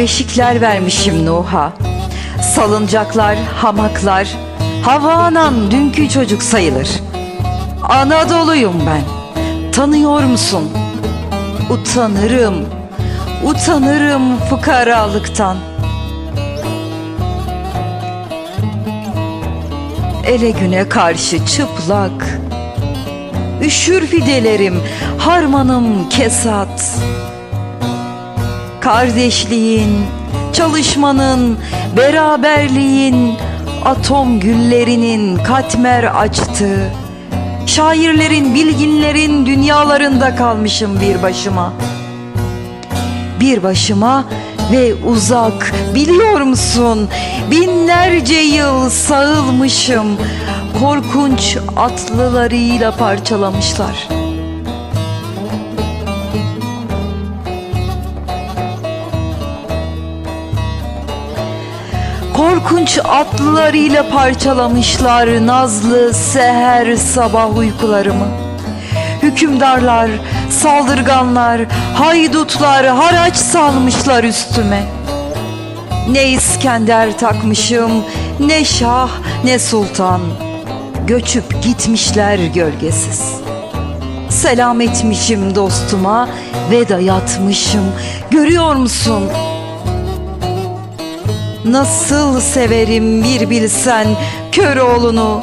beşikler vermişim Nuh'a. Salıncaklar, hamaklar, hava anam dünkü çocuk sayılır. Anadolu'yum ben. Tanıyor musun? Utanırım, utanırım fukaralıktan. Ele güne karşı çıplak, Üşür fidelerim, harmanım kesat. Kardeşliğin, çalışmanın, beraberliğin, atom güllerinin katmer açtı. Şairlerin, bilginlerin dünyalarında kalmışım bir başıma. Bir başıma ve uzak biliyor musun? Binlerce yıl sağılmışım. Korkunç atlılarıyla parçalamışlar. Korkunç atlılarıyla parçalamışlar nazlı seher sabah uykularımı. Hükümdarlar, saldırganlar, haydutlar haraç salmışlar üstüme. Ne İskender takmışım, ne şah, ne sultan. Göçüp gitmişler gölgesiz. Selam etmişim dostuma ve dayatmışım. Görüyor musun? Nasıl severim bir bilsen Köroğlu'nu,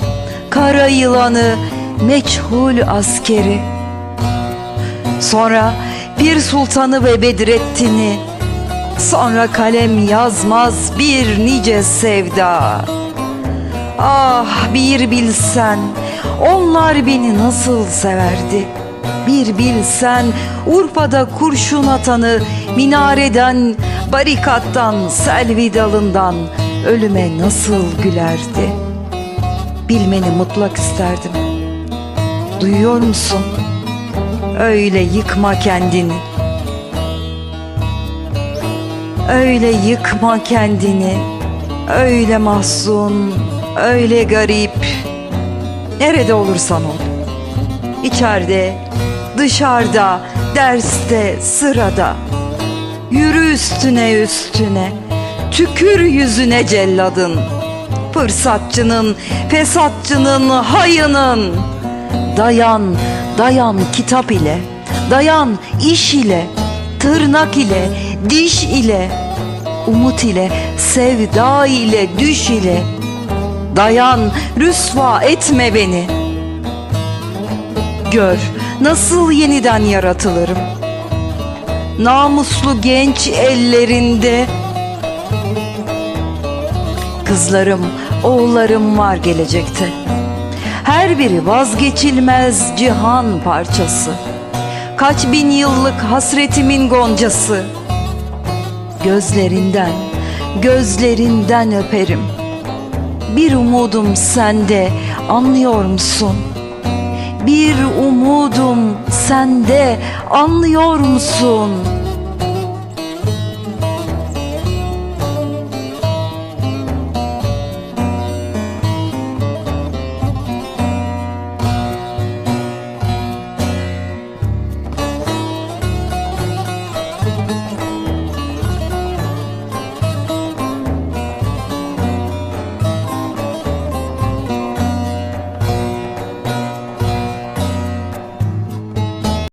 kara yılanı, meçhul askeri. Sonra bir sultanı ve Bedrettin'i, sonra kalem yazmaz bir nice sevda. Ah bir bilsen onlar beni nasıl severdi. Bir bilsen Urfa'da kurşun atanı minareden, barikattan, selvi dalından ölüme nasıl gülerdi. Bilmeni mutlak isterdim. Duyuyor musun? Öyle yıkma kendini. Öyle yıkma kendini. Öyle mahzun, öyle garip. Nerede olursan ol. İçeride, dışarıda, derste, sırada. Yürü üstüne üstüne. Tükür yüzüne celladın. Fırsatçının, fesatçının, hayının. Dayan, dayan kitap ile. Dayan iş ile. Tırnak ile, diş ile. Umut ile, sevda ile, düş ile. Dayan, rüsva etme beni. Gör nasıl yeniden yaratılırım. Namuslu genç ellerinde Kızlarım, oğullarım var gelecekte. Her biri vazgeçilmez cihan parçası. Kaç bin yıllık hasretimin goncası. Gözlerinden, gözlerinden öperim. Bir umudum sende, anlıyor musun? Bir umudum sende, anlıyor musun?''